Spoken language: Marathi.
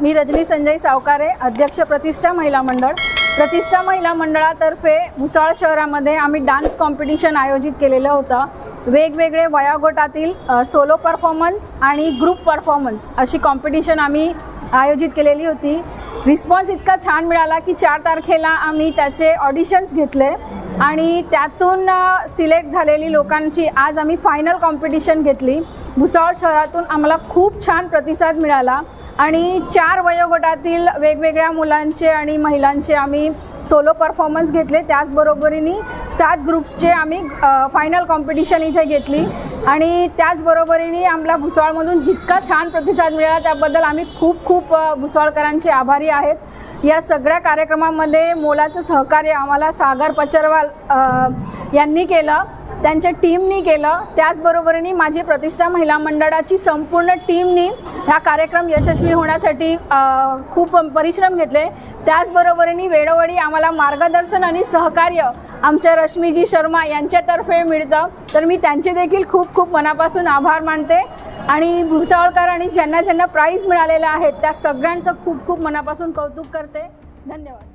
मी रजनी संजय सावकारे अध्यक्ष प्रतिष्ठा महिला मंडळ. प्रतिष्ठा महिला मंडळातर्फे मुसाळ शहरामध्ये आम्ही डान्स कॉम्पिटिशन आयोजित केलेलं होतं. वेगवेगळे वयोगटातील सोलो परफॉर्मन्स आणि ग्रुप परफॉर्मन्स अशी कॉम्पिटिशन आम्ही आयोजित केलेली होती. रिस्पॉन्स इतका छान मिळाला की चार तारखेला आम्ही त्याचे ऑडिशन्स घेतले. आणि त्यातून सिलेक्ट झालेली लोकांची आज आम्ही फायनल कॉम्पिटिशन घेतली. भुसावळ शहरातून आम्हाला खूप छान प्रतिसाद मिळाला. आणि चार वयोगटातील वेगवेगळ्या मुलांचे आणि महिलांचे आम्ही सोलो परफॉर्मन्स घेतले. त्याचबरोबरीने सात ग्रुप्सचे आम्ही फायनल कॉम्पिटिशन इथे घेतली. आणि त्याचबरोबरीने आम्हाला भुसावळमधून जितका छान प्रतिसाद मिळाला त्याबद्दल आम्ही खूप खूप भुसावळकरांचे आभारी आहेत. या सगळ्या कार्यक्रमामध्ये मोलाचं सहकार्य आम्हाला सागर पचरवाल यांनी केलं त्यांच्या टीमनी केलं. त्याचबरोबरीने माझी प्रतिष्ठा महिला मंडळाची संपूर्ण टीमनी हा कार्यक्रम यशस्वी होण्यासाठी खूप परिश्रम घेतले. त्याचबरोबरीने वेळोवेळी आम्हाला मार्गदर्शन आणि सहकार्य आमच्या रश्मीजी शर्मा यांच्यातर्फे मिळतं. तर मी त्यांचे देखील खूप खूप मनापासून आभार मानते. आणि भुसावळकर आणि ज्यांना ज्यांना प्राईज मिळालेलं आहे त्या सगळ्यांचं खूप खूप मनापासून कौतुक करते. धन्यवाद.